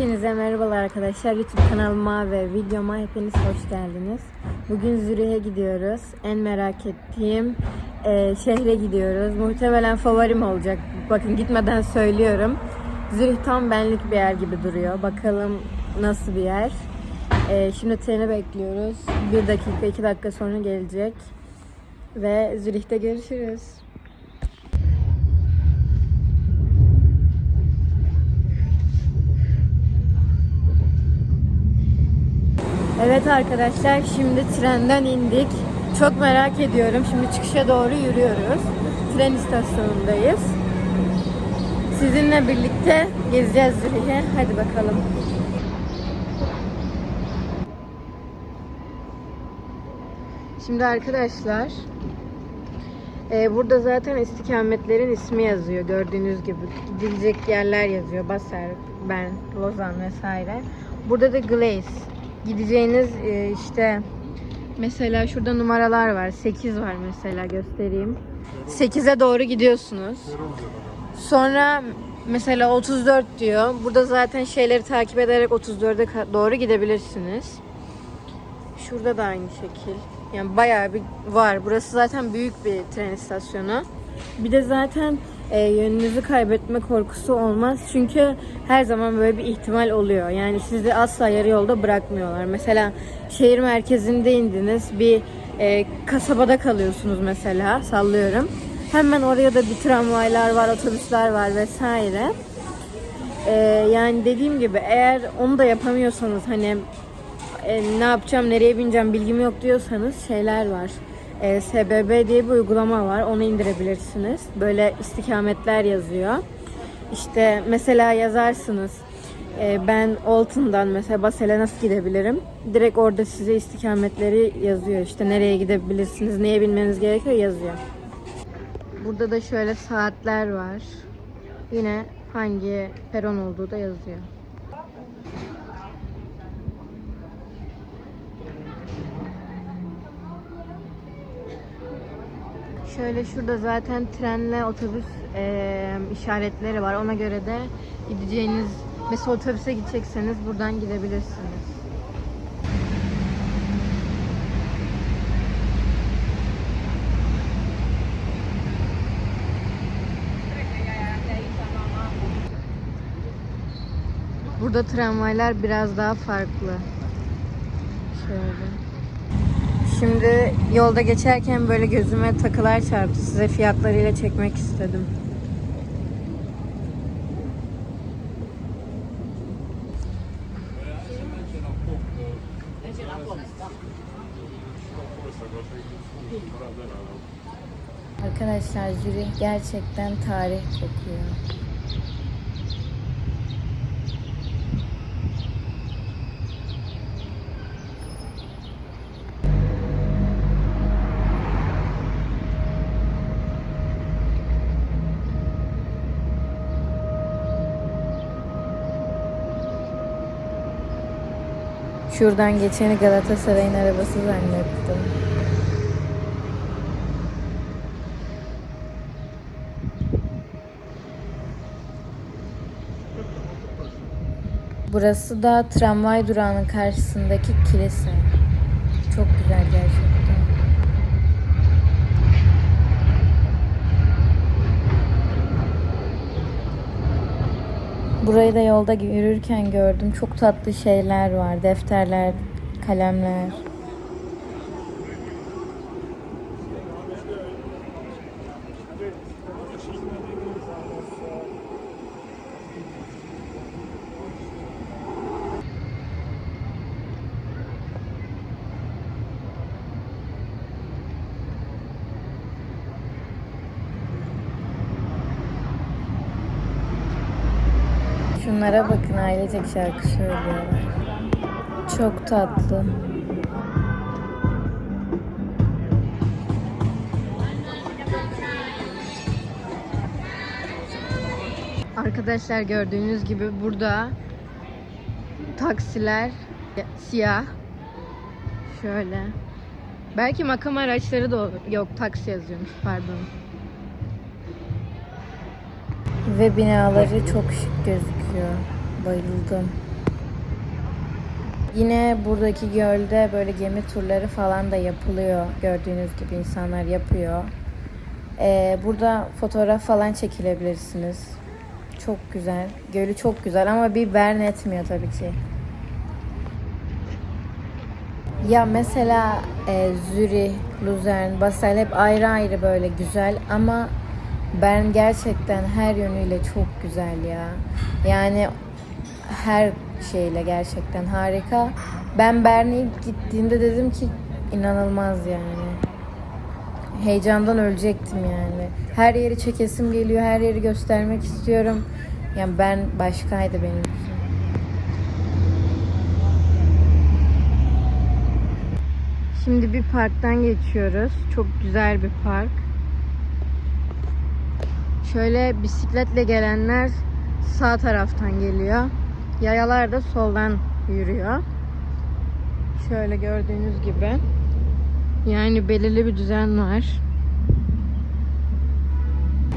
Hepinize merhabalar arkadaşlar. YouTube kanalıma ve videoma hepiniz hoş geldiniz. Bugün Zürih'e gidiyoruz. En merak ettiğim e, şehre gidiyoruz. Muhtemelen favorim olacak. Bakın gitmeden söylüyorum. Zürih tam benlik bir yer gibi duruyor. Bakalım nasıl bir yer. E, şimdi treni bekliyoruz. Bir dakika, iki dakika sonra gelecek. Ve Zürih'te görüşürüz. Evet arkadaşlar şimdi trenden indik. Çok merak ediyorum. Şimdi çıkışa doğru yürüyoruz. Tren istasyonundayız. Sizinle birlikte gezeceğiz Zürih'e. Hadi bakalım. Şimdi arkadaşlar e, burada zaten istikametlerin ismi yazıyor gördüğünüz gibi. Gidilecek yerler yazıyor. Basel, Ben, Lozan vesaire. Burada da Glace gideceğiniz e, işte mesela şurada numaralar var. 8 var mesela göstereyim. 8'e doğru gidiyorsunuz. Sonra mesela 34 diyor. Burada zaten şeyleri takip ederek 34'e ka- doğru gidebilirsiniz. Şurada da aynı şekil. Yani bayağı bir var. Burası zaten büyük bir tren istasyonu. Bir de zaten e, yönünüzü kaybetme korkusu olmaz. Çünkü her zaman böyle bir ihtimal oluyor. Yani sizi asla yarı yolda bırakmıyorlar. Mesela şehir merkezinde indiniz. Bir e, kasabada kalıyorsunuz mesela. Sallıyorum. Hemen oraya da bir tramvaylar var, otobüsler var vesaire. E, yani dediğim gibi eğer onu da yapamıyorsanız hani e, ne yapacağım, nereye bineceğim bilgim yok diyorsanız şeyler var. E, SBB diye bir uygulama var. Onu indirebilirsiniz. Böyle istikametler yazıyor. İşte mesela yazarsınız. e, ben Oltun'dan mesela Basel'e nasıl gidebilirim? Direkt orada size istikametleri yazıyor. İşte nereye gidebilirsiniz, neye binmeniz gerekiyor yazıyor. Burada da şöyle saatler var. Yine hangi peron olduğu da yazıyor. Şöyle şurada zaten trenle otobüs eee, işaretleri var. Ona göre de gideceğiniz mesela otobüse gidecekseniz buradan gidebilirsiniz. Burada tramvaylar biraz daha farklı. Şöyle. Şimdi yolda geçerken böyle gözüme takılar çarptı. Size fiyatlarıyla çekmek istedim. Arkadaşlar Zürih gerçekten tarih kokuyor. Şuradan geçeni Galatasaray'ın arabası zannettim. Burası da tramvay durağının karşısındaki kilise. Çok güzel gerçekten. Burayı da yolda yürürken gördüm. Çok tatlı şeyler var. Defterler, kalemler. Şunlara bakın ailecek şarkı söylüyorlar. Çok tatlı. Arkadaşlar gördüğünüz gibi burada taksiler siyah. Şöyle. Belki makam araçları da. Yok taksi yazıyormuş pardon. Ve binaları çok şık gözüküyor. Bayıldım. Yine buradaki gölde böyle gemi turları falan da yapılıyor. Gördüğünüz gibi insanlar yapıyor. Ee, burada fotoğraf falan çekilebilirsiniz. Çok güzel. Gölü çok güzel ama bir bern etmiyor tabii ki. Ya mesela e, Zürih, Luzern, Basel hep ayrı ayrı böyle güzel ama Bern gerçekten her yönüyle çok güzel ya. Yani her şeyle gerçekten harika. Ben Bern'e gittiğimde dedim ki inanılmaz yani. Heyecandan ölecektim yani. Her yeri çekesim geliyor, her yeri göstermek istiyorum. Yani ben başkaydı benim için. Şimdi bir parktan geçiyoruz. Çok güzel bir park. Şöyle bisikletle gelenler sağ taraftan geliyor. Yayalar da soldan yürüyor. Şöyle gördüğünüz gibi. Yani belirli bir düzen var.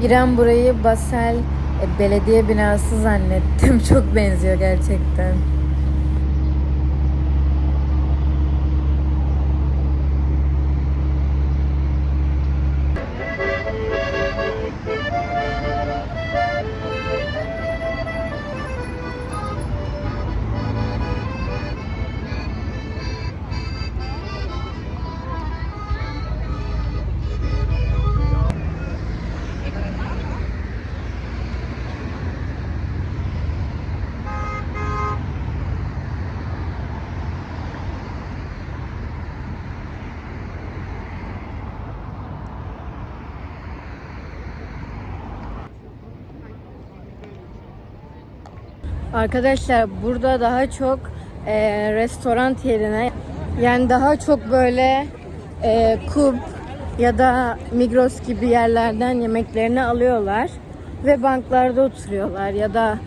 Bir an burayı Basel e, belediye binası zannettim. Çok benziyor gerçekten. Arkadaşlar burada daha çok e, restoran yerine yani daha çok böyle e, Kup ya da Migros gibi yerlerden yemeklerini alıyorlar ve banklarda oturuyorlar ya da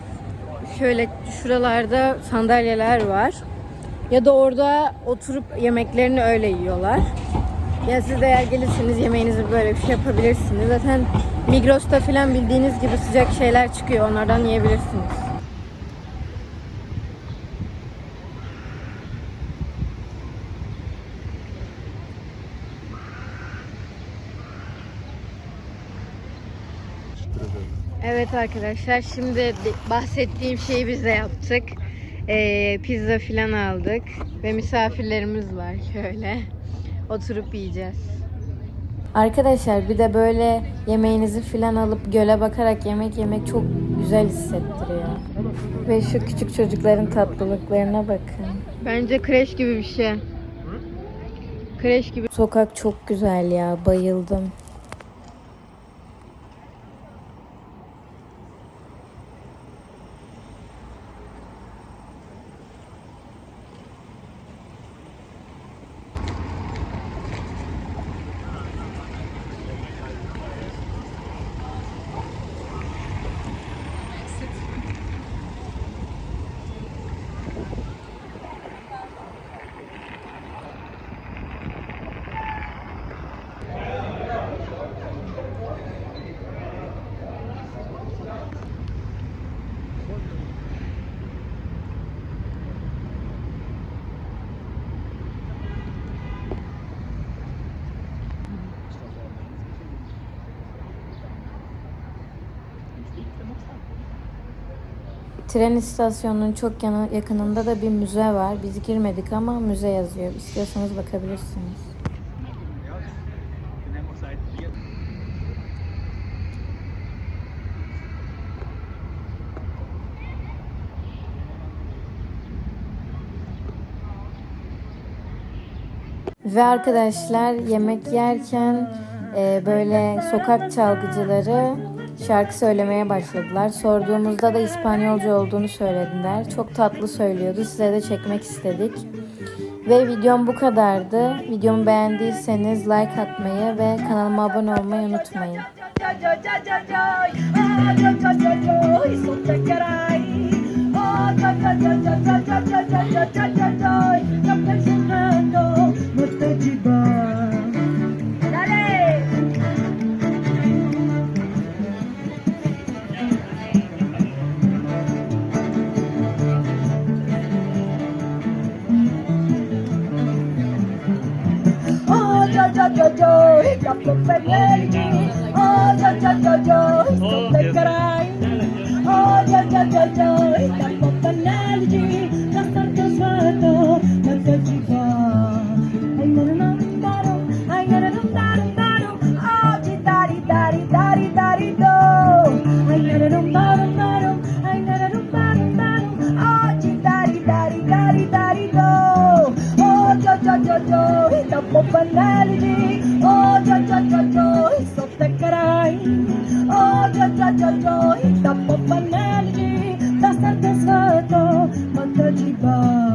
şöyle şuralarda sandalyeler var ya da orada oturup yemeklerini öyle yiyorlar. Ya siz de eğer gelirseniz yemeğinizi böyle bir şey yapabilirsiniz. Zaten Migros'ta falan bildiğiniz gibi sıcak şeyler çıkıyor. Onlardan yiyebilirsiniz. Evet arkadaşlar şimdi bahsettiğim şeyi biz de yaptık. Ee, pizza filan aldık ve misafirlerimiz var şöyle. Oturup yiyeceğiz. Arkadaşlar bir de böyle yemeğinizi filan alıp göle bakarak yemek yemek çok güzel hissettiriyor. Ve şu küçük çocukların tatlılıklarına bakın. Bence kreş gibi bir şey. Kreş gibi. Sokak çok güzel ya bayıldım. Tren istasyonunun çok yana, yakınında da bir müze var. Biz girmedik ama müze yazıyor. İstiyorsanız bakabilirsiniz. Ve arkadaşlar yemek yerken e, böyle sokak çalgıcıları Şarkı söylemeye başladılar. Sorduğumuzda da İspanyolca olduğunu söylediler. Çok tatlı söylüyordu. Size de çekmek istedik. Ve videom bu kadardı. Videomu beğendiyseniz like atmayı ve kanalıma abone olmayı unutmayın. Ay, stupid lady. Oh, jo, oh, jo, jo, stupid guy. iba